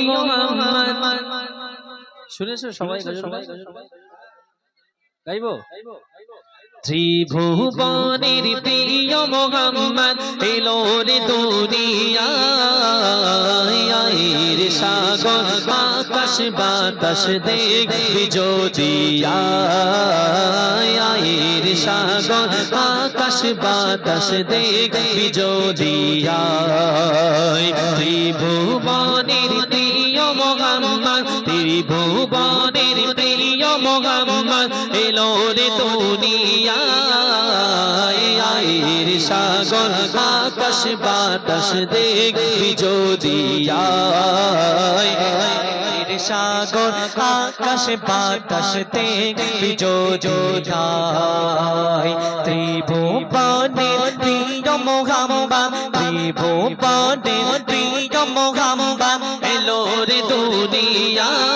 মোহাম্মদ শুনেছো সবাই গাইবো? ত্রিভুবনের প্রিয় মোহাম্মদ এলো রে দুনিয়ায় রে সাগর, আকাশ বাতাস দেখবি যদিয়ায় রে সাগর, আকাশ বাতাস দেখবি যদিয়ায় ত্রিভুবনের প্রিয় মোহাম্মদ, ত্রিভুবনের মোহাম্মদ এলো রে দুনিয়া দুনিয়ায় সাগর, আকাশ বাতাস দেখবি যদিয়ায়। সাগর, আকাশ বাতাস দেখবি যদিয়ায়। ত্রিভুবনের প্রিয় মোহাম্মদ ত্রিভুবনের প্রিয় মোহাম্মদ এলো রে দুনিয়ায়।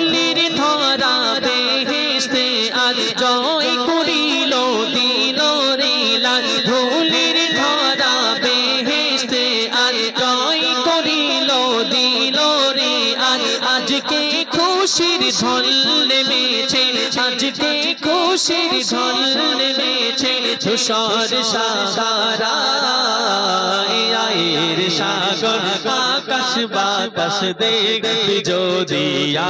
খুশির ঢল নেমেছে। আজকে খুশির ঢল নেমেছে। ধূসর সাগারা আয়ের সাগর, আকাশ বাতাস দেখবি যদিয়ায়ের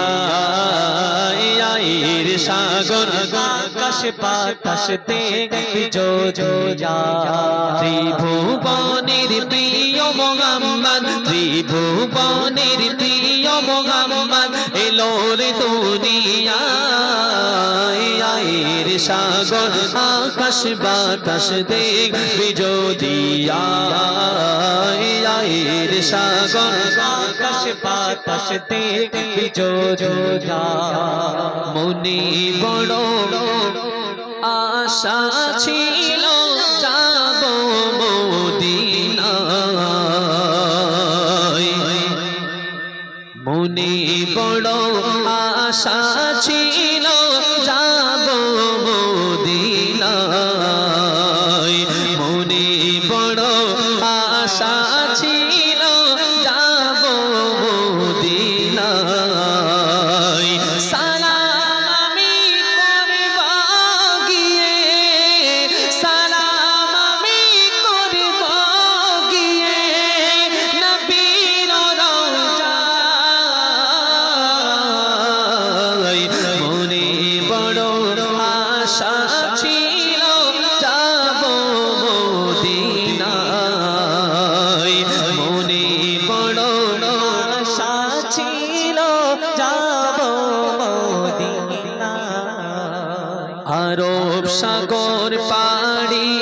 সাগর, আকাশ বাতাস দেখবি যদিয়া ত্রিভুবনের প্রিয় মোহাম্মদ, ত্রিভুবনের প্রিয় মোহাম্মদ। এলো রে দুনিয়ায় সাগর, আকাশ বাতাস দেখবি যদিয়ায় সাগর, আকাশ বাতাস দেখবি যদিয়া মনে বড় আশা ছিল, যাব মদিনায়। মনে আশা ছিল। আরব সাগর পাড়ি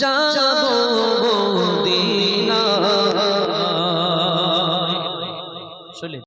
যাব মদিনায়